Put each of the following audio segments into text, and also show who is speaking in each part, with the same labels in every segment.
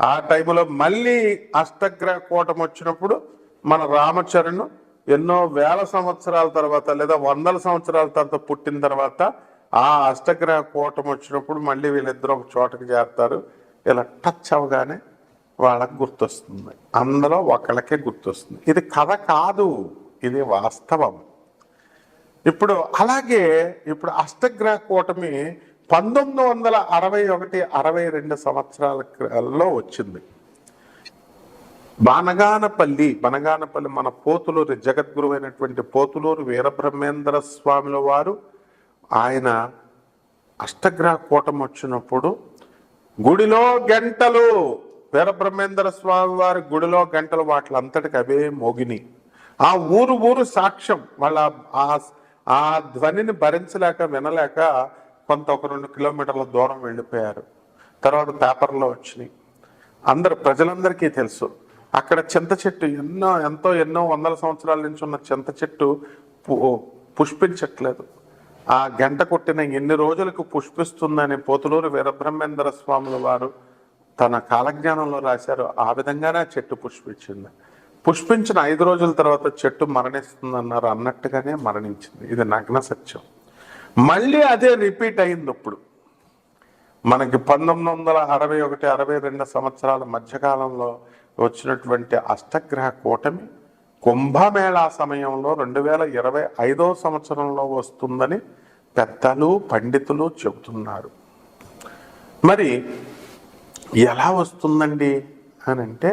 Speaker 1: ఆ టైంలో మళ్ళీ అష్టగ్రహ కూటం వచ్చినప్పుడు మన రామచరణ్ ఎన్నో వేల సంవత్సరాల తర్వాత లేదా వందల సంవత్సరాల తర్వాత పుట్టిన తర్వాత ఆ అష్టగ్రహ కూటం వచ్చినప్పుడు మళ్ళీ వీళ్ళిద్దరూ ఒక చోటకి చేరుతారు. ఇలా టచ్ అవగానే వాళ్ళకి గుర్తొస్తుంది. అందులో ఒకళ్ళకే గుర్తొస్తుంది. ఇది కథ కాదు. ఇది వాస్తవం. ఇప్పుడు అలాగే ఇప్పుడు అష్టగ్రహ కూటమి పంతొమ్మిది వందల అరవై ఒకటి అరవై రెండు సంవత్సరాలలో వచ్చింది. బానగానపల్లి బనగానపల్లి మన పోతులూరు జగద్గురు అయినటువంటి పోతులూరు వీరబ్రహ్మేంద్ర స్వాముల వారు ఆయన అష్టగ్రహ కూటం వచ్చినప్పుడు గుడిలో గంటలు వీరబ్రహ్మేంద్ర స్వామి వారి గుడిలో గంటలు వాటిలంతటికి అవే మోగిని. ఆ ఊరు ఊరు సాక్ష్యం. వాళ్ళ ఆ ధ్వనిని భరించలేక వినలేక కొంత ఒక రెండు కిలోమీటర్ల దూరం వెళ్ళిపోయారు. తర్వాత పేపర్లో వచ్చినాయి. అందరు ప్రజలందరికీ తెలుసు. అక్కడ చింత చెట్టు ఎన్నో ఎంతో ఎన్నో వందల సంవత్సరాల నుంచి ఉన్న చింత చెట్టు పు- పుష్పించట్లేదు. ఆ గంట కొట్టిన ఎన్ని రోజులకు పుష్పిస్తుందని పోతులూరు వీరబ్రహ్మేంద్ర స్వాముల వారు తన కాలజ్ఞానంలో రాశారు. ఆ విధంగానే ఆ చెట్టు పుష్పించింది. పుష్పించిన ఐదు రోజుల తర్వాత చెట్టు మరణిస్తుందన్నారు అన్నట్టుగానే మరణించింది. ఇది నగ్న సత్యం. మళ్ళీ అదే రిపీట్ అయింది ఇప్పుడు మనకి పంతొమ్మిది వందల అరవై ఒకటి అరవై రెండు సంవత్సరాల మధ్యకాలంలో వచ్చినటువంటి అష్టగ్రహ కూటమి కుంభమేళా సమయంలో రెండు వేల ఇరవై ఐదో సంవత్సరంలో వస్తుందని పెద్దలు పండితులు చెబుతున్నారు. మరి ఎలా వస్తుందండి? అని అంటే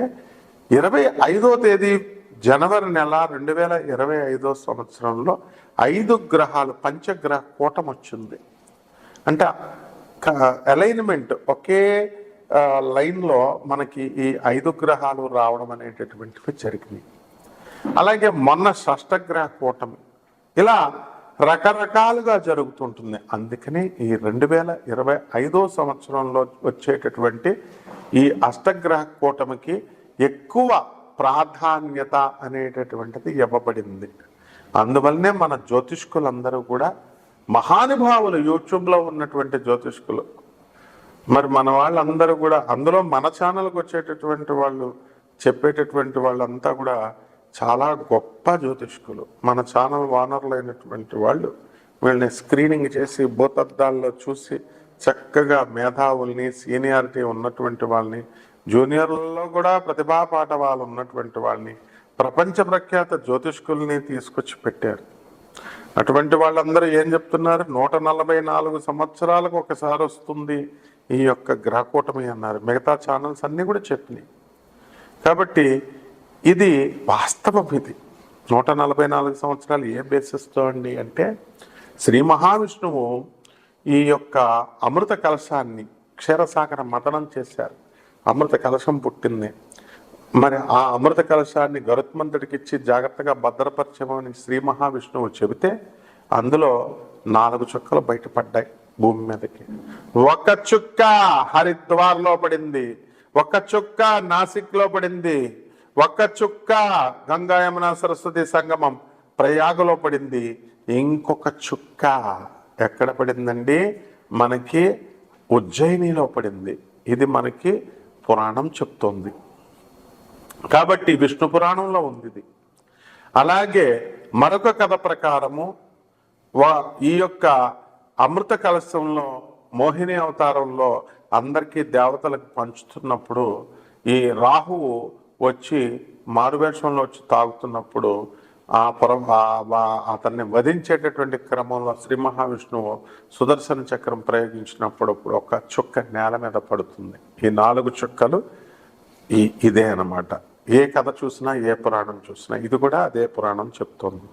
Speaker 1: ఇరవై ఐదో తేదీ జనవరి నెల రెండు వేల ఇరవై ఐదో సంవత్సరంలో ఐదు గ్రహాలు పంచగ్రహ కూటం వచ్చింది. అంటే అలైన్మెంట్ ఒకే లైన్లో మనకి ఈ ఐదు గ్రహాలు రావడం అనేటటువంటివి జరిగినాయి. అలాగే మొన్న షష్టగ్రహ కూటమి. ఇలా రకరకాలుగా జరుగుతుంటుంది. అందుకని ఈ రెండు వేల ఇరవై ఐదో సంవత్సరంలో వచ్చేటటువంటి ఈ అష్టగ్రహ కూటమికి ఎక్కువ ప్రాధాన్యత అనేటటువంటిది ఇవ్వబడింది. అందువల్లనే మన జ్యోతిష్కులందరూ కూడా మహానుభావులు యూట్యూబ్లో ఉన్నటువంటి జ్యోతిష్కులు. మరి మన వాళ్ళందరూ కూడా అందులో మన ఛానల్కి వచ్చేటటువంటి వాళ్ళు చెప్పేటటువంటి వాళ్ళంతా కూడా చాలా గొప్ప జ్యోతిష్కులు. మన ఛానల్ వానర్లు అయినటువంటి వాళ్ళు వీళ్ళని స్క్రీనింగ్ చేసి భూతద్దాల్లో చూసి చక్కగా మేధావుల్ని సీనియారిటీ ఉన్నటువంటి వాళ్ళని జూనియర్లలో కూడా ప్రతిభా పాట వాళ్ళు ఉన్నటువంటి వాళ్ళని ప్రపంచ ప్రఖ్యాత జ్యోతిష్కుల్ని తీసుకొచ్చి పెట్టారు. అటువంటి వాళ్ళందరూ ఏం చెప్తున్నారు? నూట నలభై నాలుగు సంవత్సరాలకు ఒకసారి వస్తుంది ఈ యొక్క గ్రహకూటమి అన్నారు. మిగతా ఛానల్స్ అన్నీ కూడా చెప్పినాయి. కాబట్టి ఇది వాస్తవం ఇది. నూట నలభై నాలుగు సంవత్సరాలు ఏ బేసిస్తో అండి అంటే శ్రీ మహావిష్ణువు ఈ యొక్క అమృత కలశాన్ని క్షీరసాగర మతనం చేశారు. అమృత కలశం పుట్టింది. మరి ఆ అమృత కలశాన్ని గరుత్మంతుడికి ఇచ్చి జాగ్రత్తగా భద్రపరచమని శ్రీ మహావిష్ణువు చెబితే అందులో నాలుగు చుక్కలు బయటపడ్డాయి భూమి మీదకి. ఒక చుక్క హరిద్వార్లో పడింది ఒక చుక్క నాసిక్లో పడింది ఒక చుక్క గంగా యమున సరస్వతి సంగమం ప్రయాగలో పడింది. ఇంకొక చుక్క ఎక్కడ పడిందండి? మనకి ఉజ్జయినిలో పడింది. ఇది మనకి పురాణం చెప్తోంది. కాబట్టి విష్ణు పురాణంలో ఉంది ఇది అలాగే మరొక కథ ప్రకారము వా ఈ యొక్క అమృత కలశంలో మోహిని అవతారంలో అందరికీ దేవతలకు పంచుతున్నప్పుడు ఈ రాహువు వచ్చి మారువేషంలో వచ్చి తాగుతున్నప్పుడు ఆ పురం అతన్ని వధించేటటువంటి క్రమంలో శ్రీ మహావిష్ణువు సుదర్శన చక్రం ప్రయోగించినప్పుడు ఒక చుక్క నేల మీద పడుతుంది. ఈ నాలుగు చుక్కలు ఈ ఇదే అన్నమాట. ఏ కథ చూసినా ఏ పురాణం చూసినా ఇది కూడా అదే పురాణం చెప్తోంది.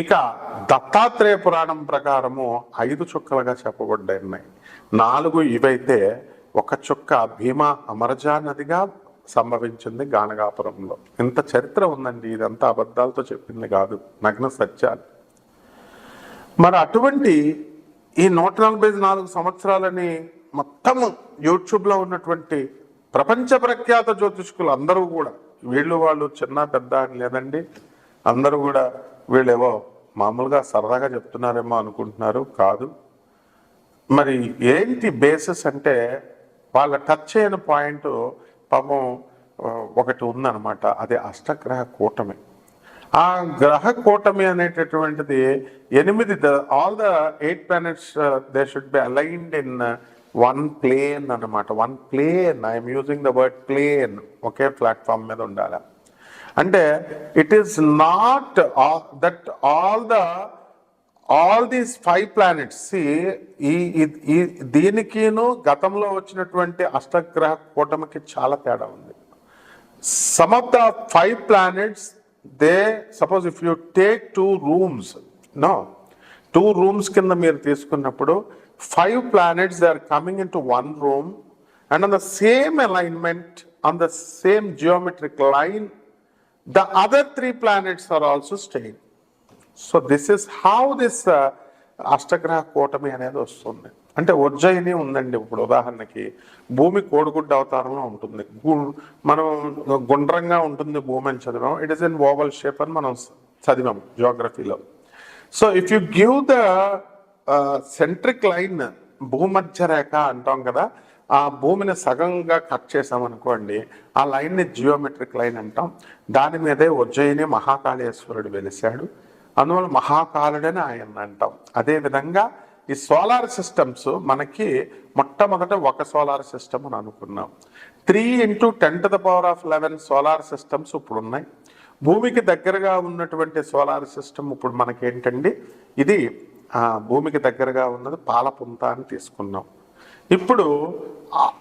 Speaker 1: ఇక దత్తాత్రేయ పురాణం ప్రకారము ఐదు చుక్కలుగా చెప్పబడ్డాయి. నాలుగు ఇవైతే ఒక చుక్క భీమా అమరజా నదిగా సంభవించింది గానగాపురంలో. ఇంత చరిత్ర ఉందండి ఇదంతా అబద్ధాలతో చెప్పింది కాదు. నగ్న సత్యాలు. మరి అటువంటి ఈ నూట నలభై నాలుగు సంవత్సరాలని మొత్తం యూట్యూబ్లో ఉన్నటువంటి ప్రపంచ ప్రఖ్యాత జ్యోతిష్కులు అందరూ కూడా వీళ్ళు వాళ్ళు చిన్న పెద్ద అని లేదండి. అందరూ కూడా వీళ్ళేవో మామూలుగా సరదాగా చెప్తున్నారేమో అనుకుంటున్నారు కాదు. మరి ఏంటి బేసిస్ అంటే వాళ్ళ టచ్ అయిన పాయింట్ పాపం ఒకటి ఉందన్నమాట. అది అష్టగ్రహ కూటమి. ఆ గ్రహ కూటమి అనేటటువంటిది ఎనిమిది all the eight planets they should be aligned in one plane అన్నమాట. One plane I'm using the word plane okay platform మీద ఉండాలి. అంటే it is not that all the all these five planets ఈ ఈ- ఈ దీనికిను గతంలో వచ్చినటువంటి అష్టగ్రహ కూటమికి చాలా తేడా ఉంది. Some of the five planets they suppose if you take two rooms no two rooms కింద మీరు తీసుకున్నప్పుడు five planets they are coming into one room and on the same alignment on the same geometric line the other three planets are also staying so this is how this అష్టగ్రహ కూటమి అనేది వస్తుంది. అంటే ఉజ్జయిని ఉందండి ఇప్పుడు ఉదాహరణకి. భూమి కోడిగుడ్డ అవతారంలో ఉంటుంది. గు- మనం గుండ్రంగా ఉంటుంది భూమి అని చదివాం. It is in oval shape అని మనం చదివాం జియోగ్రఫీలో so if you give the centric line భూమధ్య రేఖ అంటాం కదా ఆ భూమిని సగంగా కట్ చేసామనుకోండి ఆ లైన్ని జియోమెట్రిక్ లైన్ అంటాం. దాని మీదే ఉజ్జయిని మహాకాళేశ్వరుడు వెలిశాడు. అందువల్ల మహాకాలుడని ఆయన అంటాం. అదే విధంగా ఈ సోలార్ సిస్టమ్స్ మనకి మొట్టమొదట ఒక సోలార్ సిస్టమ్ అని అనుకున్నాం. Three into ten to the power of eleven solar systems ఇప్పుడు ఉన్నాయి. భూమికి దగ్గరగా ఉన్నటువంటి సోలార్ సిస్టమ్ ఇప్పుడు మనకేంటండి? ఇది భూమికి దగ్గరగా ఉన్నది పాలపుంత అని తీసుకున్నాం. ఇప్పుడు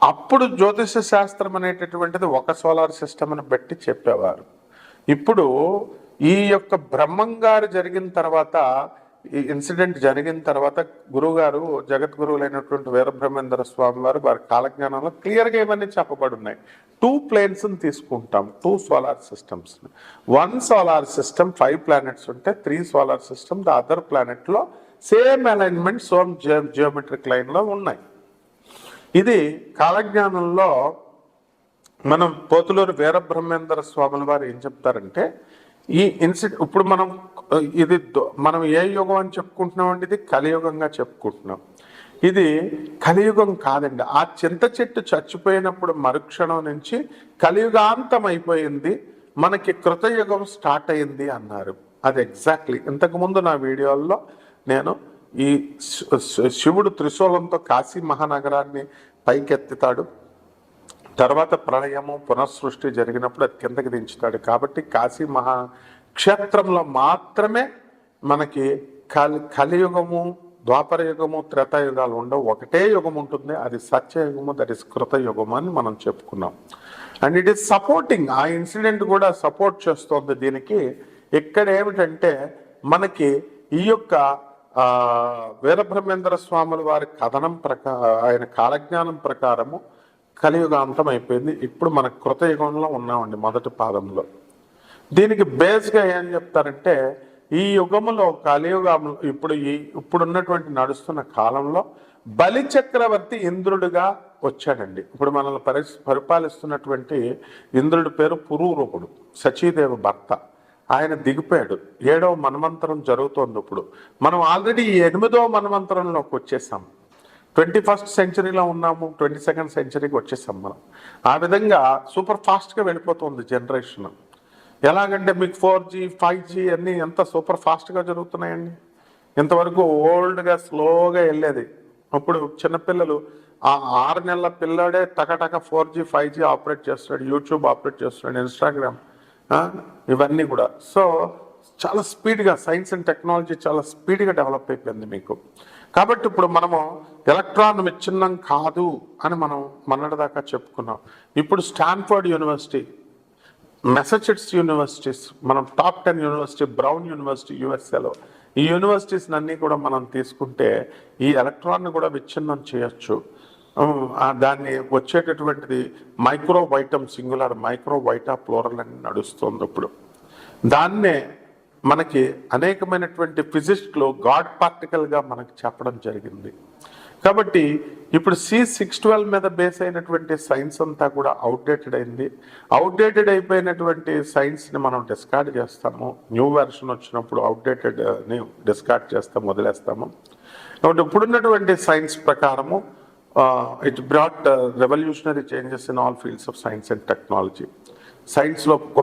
Speaker 1: అప్పుడు జ్యోతిష శాస్త్రం అనేటటువంటిది ఒక సోలార్ సిస్టమ్ని బట్టి చెప్పేవారు. ఇప్పుడు ఈ యొక్క బ్రహ్మంగారు జరిగిన తర్వాత ఈ ఇన్సిడెంట్ జరిగిన తర్వాత గురువుగారు జగద్గురువులైనటువంటి వీరబ్రహ్మేంద్ర స్వామి వారు వారి కాలజ్ఞానంలో క్లియర్గా ఇవన్నీ చెప్పబడి ఉన్నాయి. టూ ప్లేన్స్ని తీసుకుంటాం two solar systems one solar system five planets ఉంటే three solar system the other ప్లానెట్లో same alignment some geometric లైన్లో ఉన్నాయి. ఇది కాలజ్ఞానంలో మనం పోతులూరు వీరబ్రహ్మేంద్ర స్వాముల వారు ఏం చెప్తారంటే ఈ ఇన్సిడెంట్ ఇప్పుడు మనం ఇది దొ- మనం ఏ యుగం అని చెప్పుకుంటున్నాం ఇది కలియుగంగా చెప్పుకుంటున్నాం. ఇది కలియుగం కాదండి. ఆ చింత చెట్టు చచ్చిపోయినప్పుడు మరుక్షణం నుంచి కలియుగాంతం అయిపోయింది మనకి కృతయుగం స్టార్ట్ అయింది అన్నారు. అది ఎగ్జాక్ట్లీ. ఇంతకుముందు నా వీడియోల్లో నేను ఈ శివుడు త్రిశూలంతో కాశీ మహానగరాన్ని పైకెత్తుతాడు. తర్వాత ప్రళయము పునఃసృష్టి జరిగినప్పుడు అది కిందకి దించుతాడు. కాబట్టి కాశీ మహా క్షేత్రంలో మాత్రమే మనకి కలి కలియుగము ద్వాపర యుగము త్రేతాయుగాలు ఉండవు. ఒకటే యుగం ఉంటుంది. అది సత్యయుగము దట్ ఇస్ కృతయుగము అని మనం చెప్పుకున్నాం. అండ్ ఇట్ ఈస్ సపోర్టింగ్ ఆ ఇన్సిడెంట్ కూడా సపోర్ట్ చేస్తోంది దీనికి. ఇక్కడ ఏమిటంటే మనకి ఈ యొక్క వీరబ్రహ్మేంద్ర స్వాముల వారి కథనం ప్రకా ఆయన కాలజ్ఞానం ప్రకారము కలియుగాంతం అయిపోయింది. ఇప్పుడు మన కృతయుగంలో ఉన్నామండి మొదటి పాదంలో. దీనికి బేస్గా ఏం చెప్తారంటే ఈ యుగంలో కలియుగంలో ఇప్పుడు ఈ ఇప్పుడు ఉన్నటువంటి నడుస్తున్న కాలంలో బలి చక్రవర్తి ఇంద్రుడిగా వచ్చాడండి. ఇప్పుడు మనల్ని పరి పరిపాలిస్తున్నటువంటి ఇంద్రుడి పేరు పురూరూపుడు సచీదేవి భర్త. ఆయన దిగిపోయాడు. ఏడవ మన్వంతరం జరుగుతోంది ఇప్పుడు. మనం ఆల్రెడీ ఎనిమిదవ మన్వంతరంలోకి వచ్చేసాం. ట్వంటీ ఫస్ట్ సెంచరీలో ఉన్నాము ట్వంటీ సెకండ్ సెంచరీకి వచ్చేసాం మనం. ఆ విధంగా సూపర్ ఫాస్ట్గా వెళ్ళిపోతుంది జనరేషన్ ఎలాగంటే మీకు ఫోర్ జీ ఫైవ్ జీ అన్నీ ఎంత సూపర్ ఫాస్ట్గా జరుగుతున్నాయండి. ఇంతవరకు ఓల్డ్గా స్లోగా వెళ్ళేది. అప్పుడు చిన్నపిల్లలు ఆ ఆరు నెలల పిల్లాడే టకటక four G five G operate చేస్తున్నాడు యూట్యూబ్ ఆపరేట్ చేస్తున్నాడు ఇన్స్టాగ్రామ్ ఇవన్నీ కూడా. సో చాలా స్పీడ్గా సైన్స్ అండ్ టెక్నాలజీ చాలా స్పీడ్గా డెవలప్ అయిపోయింది మీకు. కాబట్టి ఇప్పుడు మనము ఎలక్ట్రాన్ విచ్ఛిన్నం కాదు అని మనం మొన్నటిదాకా చెప్పుకున్నాం. ఇప్పుడు స్టాన్ఫర్డ్ యూనివర్సిటీ మెసచెట్స్ యూనివర్సిటీస్ మనం top ten university Brown university యుఎస్ఏలో ఈ యూనివర్సిటీస్ అన్నీ కూడా మనం తీసుకుంటే ఈ ఎలక్ట్రాన్ని కూడా విచ్ఛిన్నం చేయొచ్చు. దాన్ని వచ్చేటటువంటిది మైక్రో వైటమ్ సింగులర్ మైక్రో వైటా ప్లోరల్ అని నడుస్తుంది ఇప్పుడు. దాన్నే మనకి అనేకమైనటువంటి ఫిజిక్స్లో గాడ్ పార్టికల్గా మనకి చెప్పడం జరిగింది. కాబట్టి ఇప్పుడు సి సిక్స్ ట్వెల్వ్ మీద బేస్ అయినటువంటి సైన్స్ అంతా కూడా అవుట్డేటెడ్ అయింది. అవుట్డేటెడ్ అయిపోయినటువంటి సైన్స్ని మనం డిస్కార్డ్ చేస్తాము. న్యూ వెర్షన్ వచ్చినప్పుడు అవుట్డేటెడ్ని డిస్కార్డ్ చేస్తాము వదిలేస్తాము కాబట్టి ఇప్పుడున్నటువంటి సైన్స్ ప్రకారము it brought revolutionary changes in all fields of science and technology. సైన్స్లో గొప్ప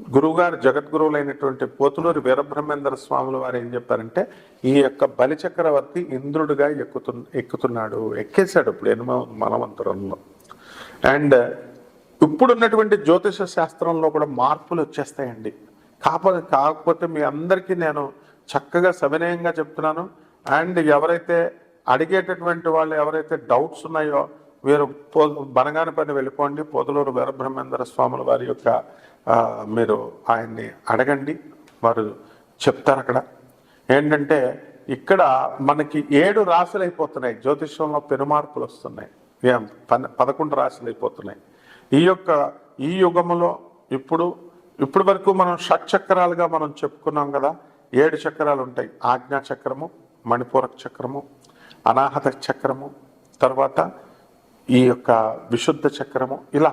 Speaker 1: గురువుగారు జగద్గురువులైనటువంటి పోతులూరి వీరబ్రహ్మేంద్ర స్వాముల వారు ఏం చెప్పారంటే ఈ యొక్క బలిచక్రవర్తి ఇంద్రుడిగా ఎక్కుతు ఎక్కుతున్నాడు ఎక్కేశాడు ఇప్పుడు ఎనిమ మనవంతరంలో అండ్ ఇప్పుడున్నటువంటి జ్యోతిష శాస్త్రంలో కూడా మార్పులు వచ్చేస్తాయండి. కాకపోతే కాకపోతే మీ అందరికీ నేను చక్కగా సవినయంగా చెప్తున్నాను. అండ్ ఎవరైతే అడిగేటటువంటి వాళ్ళు ఎవరైతే డౌట్స్ ఉన్నాయో వీరు పో బనగాని పని వెళ్ళిపోండి. పోతులూరు వీరబ్రహ్మేంద్ర స్వాముల వారి యొక్క మీరు ఆయన్ని అడగండి వారు చెప్తారు అక్కడ. ఏంటంటే ఇక్కడ మనకి ఏడు రాశులు అయిపోతున్నాయి జ్యోతిష్యంలో పెనుమార్పులు వస్తున్నాయి. ఏం పదకొండు రాశులు అయిపోతున్నాయి ఈ యొక్క ఈ యుగములో ఇప్పుడు ఇప్పటి వరకు మనం షట్ చక్రాలుగా మనం చెప్పుకున్నాం కదా ఏడు చక్రాలు ఉంటాయి. ఆజ్ఞా చక్రము మణిపూరక చక్రము అనాహత చక్రము తర్వాత ఈ యొక్క విశుద్ధ చక్రము ఇలా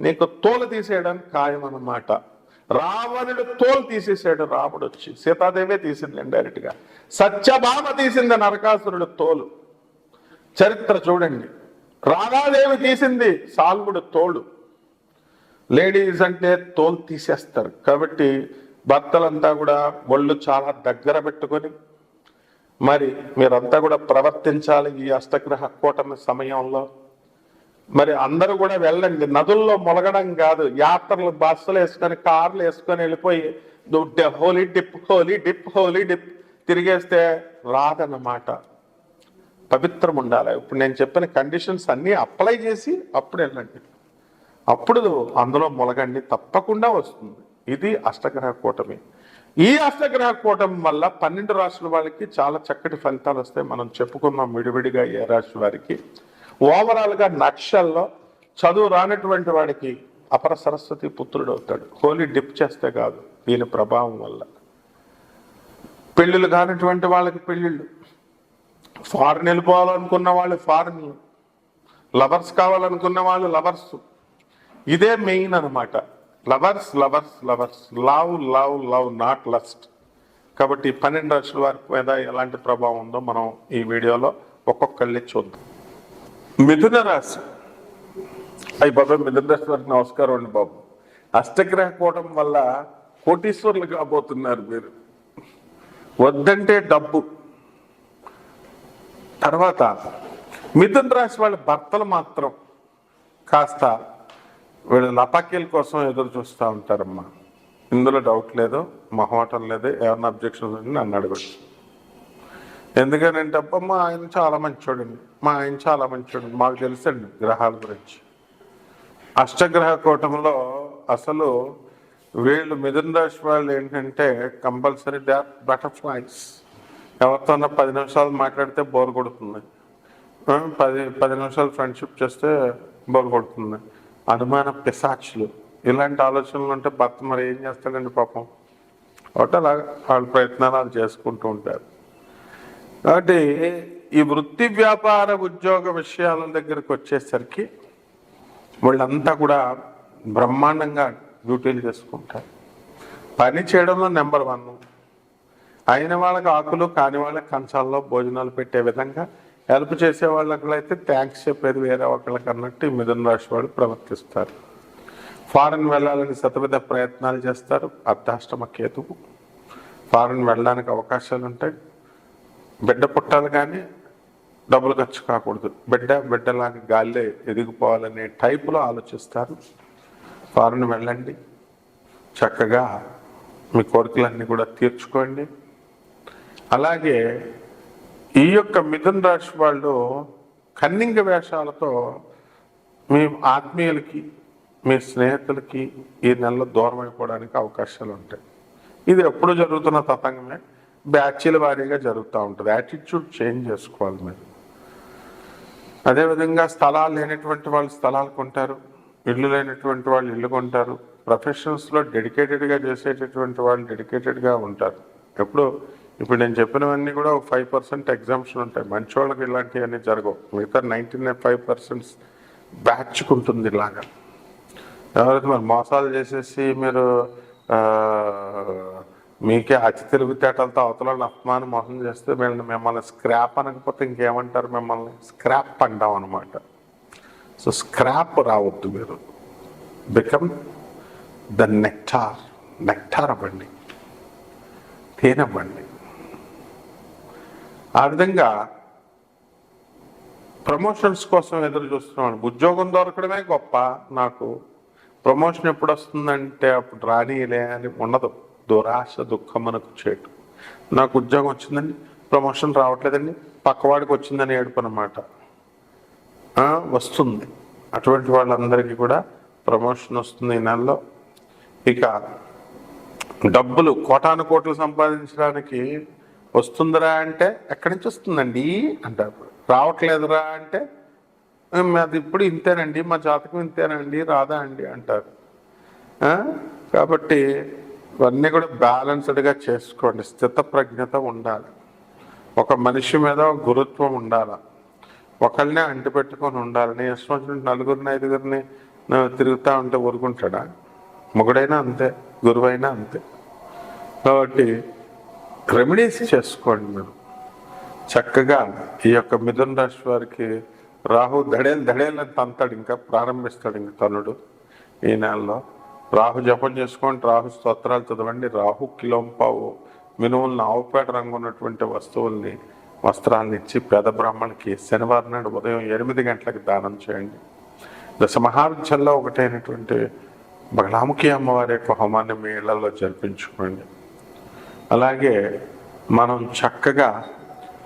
Speaker 1: నీకు తోలు తీసేయడానికి ఖాయం అన్నమాట రావణుడు తోలు తీసేసాడు రాముడు వచ్చి. సీతాదేవే తీసింది డైరెక్ట్గా సత్యభామ తీసింది నరకాసురుడు తోలు. చరిత్ర చూడండి. రాధాదేవి తీసింది సాల్వుడు తోలు లేడీస్ అంటే తోలు తీసేస్తారు. కాబట్టి భర్తలంతా కూడా ఒళ్ళు చాలా దగ్గర పెట్టుకొని మరి మీరంతా కూడా ప్రవర్తించాలి ఈ అష్టగ్రహ కూటమి సమయంలో. మరి అందరూ కూడా వెళ్ళండి. నదుల్లో మొలగడం కాదు. యాత్రలు బస్సులు వేసుకొని కార్లు వేసుకొని వెళ్ళిపోయి holy dip holy dip holy dip తిరిగేస్తే రాదన్నమాట. పవిత్రం ఉండాలి. ఇప్పుడు నేను చెప్పిన కండిషన్స్ అన్నీ అప్లై చేసి అప్పుడు వెళ్ళండి. అప్పుడు అందులో మొలగండి తప్పకుండా వస్తుంది. ఇది అష్టగ్రహ కూటమి. ఈ అష్టగ్రహ కూటమి వల్ల పన్నెండు రాష్ట్రాల వాళ్ళకి చాలా చక్కటి ఫలితాలు వస్తాయి. మనం చెప్పుకున్నాం విడివిడిగా ఏ రాశి వారికి. ఓవరాల్గా నక్షల్లో చదువు రానటువంటి వాడికి అపర సరస్వతి పుత్రుడు అవుతాడు. హోలీ డిప్ చేస్తే కాదు దీని ప్రభావం వల్ల. పెళ్ళిళ్ళు కానటువంటి వాళ్ళకి పెళ్ళిళ్ళు. ఫారెన్ వెళ్ళిపోవాలనుకున్న వాళ్ళు ఫారెన్ లవర్స్ కావాలనుకున్న వాళ్ళు లవర్స్. ఇదే మెయిన్ అన్నమాట. Lovers lovers lovers. Love love love not lust. కాబట్టి పన్నెండు రాశుల వారి మీద ఎలాంటి ప్రభావం ఉందో మనం ఈ వీడియోలో ఒక్కొక్కళ్ళే చూద్దాం. మిథున రాశి అయ్యి బాబా మిథున రాశి వారికి నమస్కారం అండి బాబు. అష్టగ్రహ కూటం వల్ల కోటీశ్వర్లు కాబోతున్నారు మీరు. వద్దంటే డబ్బు. తర్వాత మిథున రాశి వాళ్ళ భర్తలు మాత్రం కాస్త వీళ్ళు లపాకీల కోసం ఎదురు చూస్తూ ఉంటారమ్మా. ఇందులో డౌట్ లేదు మొహమాటం లేదు ఏమన్నా అబ్జెక్షన్ ఉంటే నన్ను అడగచ్చు ఎందుకనంటే అబ్బా మా ఆయన చాలా మంచోడండి మా ఆయన చాలా మంచోడండి మాకు తెలుసండి గ్రహాల గురించి. అష్టగ్రహ కూటమిలో అసలు వీళ్ళు మిథున రాశి వాళ్ళు ఏంటంటే కంపల్సరీ దే ఆర్ బటర్ఫ్లైస్. ఎవరితోన్నా పది నిమిషాలు మాట్లాడితే బోర్ కొడుతుంది. పది పది నిమిషాలు ఫ్రెండ్షిప్ చేస్తే బోర్ కొడుతుంది. అనుమాన పిశాచులు. ఇలాంటి ఆలోచనలు ఉంటే భర్త మరి ఏం చేస్తాడండి పాపం? ఒకటి అలాగా వాళ్ళ ప్రయత్నాలు వాళ్ళు చేసుకుంటూ ఉంటారు. కాబట్టి ఈ వృత్తి వ్యాపార ఉద్యోగ విషయాల దగ్గరకు వచ్చేసరికి వాళ్ళంతా కూడా బ్రహ్మాండంగా డ్యూటీలు చేసుకుంటారు. పని చేయడంలో నెంబర్ వన్. అయిన వాళ్ళకి ఆకులు కాని వాళ్ళకి కంచాల్లో భోజనాలు పెట్టే విధంగా హెల్ప్ చేసే వాళ్ళకైతే థ్యాంక్స్ చెప్పేది వేరే ఒకళ్ళకి అన్నట్టు ఈ మిథున రాశి వాళ్ళు ప్రవర్తిస్తారు. ఫారెన్ వెళ్ళాలని శతవిధ ప్రయత్నాలు చేస్తారు. అర్ధాష్టమ కేతువు. ఫారెన్ వెళ్ళడానికి అవకాశాలు ఉంటాయి బిడ్డ పుట్టాలి కానీ డబ్బులు ఖర్చు కాకూడదు. బిడ్డ బిడ్డలాగా గాలిలో ఎదిగిపోవాలనే టైపులో ఆలోచిస్తారు. ఫారెన్ వెళ్ళండి. చక్కగా మీ కోరికలన్నీ కూడా తీర్చుకోండి. అలాగే ఈ యొక్క మిథున్ రాశి వాళ్ళు కన్నింగ వేషాలతో మీ ఆత్మీయులకి మీ స్నేహితులకి ఈ నెలలో దూరం అయిపోవడానికి అవకాశాలు ఉంటాయి. ఇది ఎప్పుడు జరుగుతున్న తతంగమే. బ్యాచ్ల వారీగా జరుగుతూ ఉంటుంది. యాటిట్యూడ్ చేంజ్ చేసుకోవాలి మీరు. అదేవిధంగా స్థలాలు లేనటువంటి వాళ్ళు స్థలాలు కొంటారు. ఇల్లు లేనటువంటి వాళ్ళు ఇల్లు కొంటారు. ప్రొఫెషన్స్లో డెడికేటెడ్గా చేసేటటువంటి వాళ్ళు డెడికేటెడ్గా ఉంటారు. ఎప్పుడు ఇప్పుడు నేను చెప్పినవన్నీ కూడా ఒక ఫైవ్ పర్సెంట్ ఎగ్జామ్షన్ ఉంటాయి. మంచి వాళ్ళకి ఇలాంటివన్నీ జరగవు. మిగతా నైంటీ నైన్ ఫైవ్ పర్సెంట్స్ బ్యాచ్కి ఉంటుంది ఇలాగా. ఎవరైతే మరి మోసాలు చేసేసి మీరు మీకే అతి తెలివితేటలతో అవతల అపమానం మోసం చేస్తే వీళ్ళని మిమ్మల్ని స్క్రాప్ అనకపోతే ఇంకేమంటారు మిమ్మల్ని? స్క్రాప్ అంటాం అనమాట సో స్క్రాప్ రావద్దు మీరు. బికమ్ ద నెక్టార్ నెక్టార్ అవ్వండి. తేనవ్వండి ఆ విధంగా ప్రమోషన్స్ కోసం ఎదురు చూస్తున్నాను ఉద్యోగం దొరకడమే గొప్ప. నాకు ప్రమోషన్ ఎప్పుడు వస్తుందంటే అప్పుడు రానిలే అని ఉండదు. దురాశ దుఃఖం మనకు నాకు ఉద్యోగం వచ్చిందండి ప్రమోషన్ రావట్లేదండి పక్కవాడికి వచ్చిందని ఏడుపు అనమాట వస్తుంది. అటువంటి వాళ్ళందరికీ కూడా ప్రమోషన్ వస్తుంది ఈ నెలలో. ఇక డబ్బులు కోటాను కోట్లు సంపాదించడానికి వస్తుందిరా అంటే ఎక్కడి నుంచి వస్తుందండి? అంటారు. రావట్లేదురా అంటే అది ఇప్పుడు ఇంతేనండి మా జాతకం ఇంతేనండి రాదా అండి అంటారు. కాబట్టి ఇవన్నీ కూడా బ్యాలెన్స్డ్గా చేసుకోండి. స్థిత ప్రజ్ఞత ఉండాలి. ఒక మనిషి మీద ఒక గురుత్వం ఉండాలి? ఒకళ్ళనే అంటిపెట్టుకొని ఉండాలి. నేను ఇష్టం వచ్చినట్టు నలుగురిని ఐదుగురిని తిరుగుతూ ఉంటే ఊరుకుంటాడా? మొగుడైనా అంతే గురువైనా అంతే. కాబట్టి రెమెడీస్ చేసుకోండి మీరు. చక్కగా ఈ యొక్క మిథున్ రాశి వారికి రాహు దడేలు దడేలు తంతాడు ఇంకా ప్రారంభిస్తాడు ఇంక తనుడు ఈ నెలలో. రాహు జపం చేసుకోండి రాహు స్తోత్రాలు చదవండి. రాహు కిలోంపావు మినుములను ఆవుపేట రంగు ఉన్నటువంటి వస్తువుల్ని వస్త్రాలను ఇచ్చి పేద బ్రాహ్మణులకి శనివారం నాడు ఉదయం ఎనిమిది గంటలకు దానం చేయండి. దశ ఒకటైనటువంటి బగలాముఖి అమ్మవారి యొక్క హోమాన్ని మీ ఇళ్ళలో జరిపించుకోండి. అలాగే మనం చక్కగా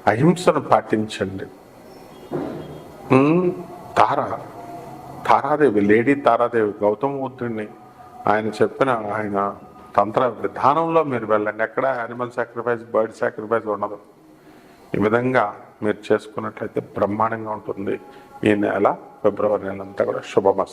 Speaker 1: అహింసను పాటించండి. తార తారాదేవి లేడీ తారాదేవి గౌతమ బుద్ధుడిని ఆయన చెప్పిన ఆయన తంత్ర విధానంలో మీరు వెళ్ళండి. ఎక్కడ యానిమల్ సాక్రిఫైస్ బర్డ్ సాక్రిఫైస్ ఉండదు. ఈ విధంగా మీరు చేసుకున్నట్లయితే బ్రహ్మాండంగా ఉంటుంది. ఈ నెల ఫిబ్రవరి నెల అంతా కూడా శుభమస్తు.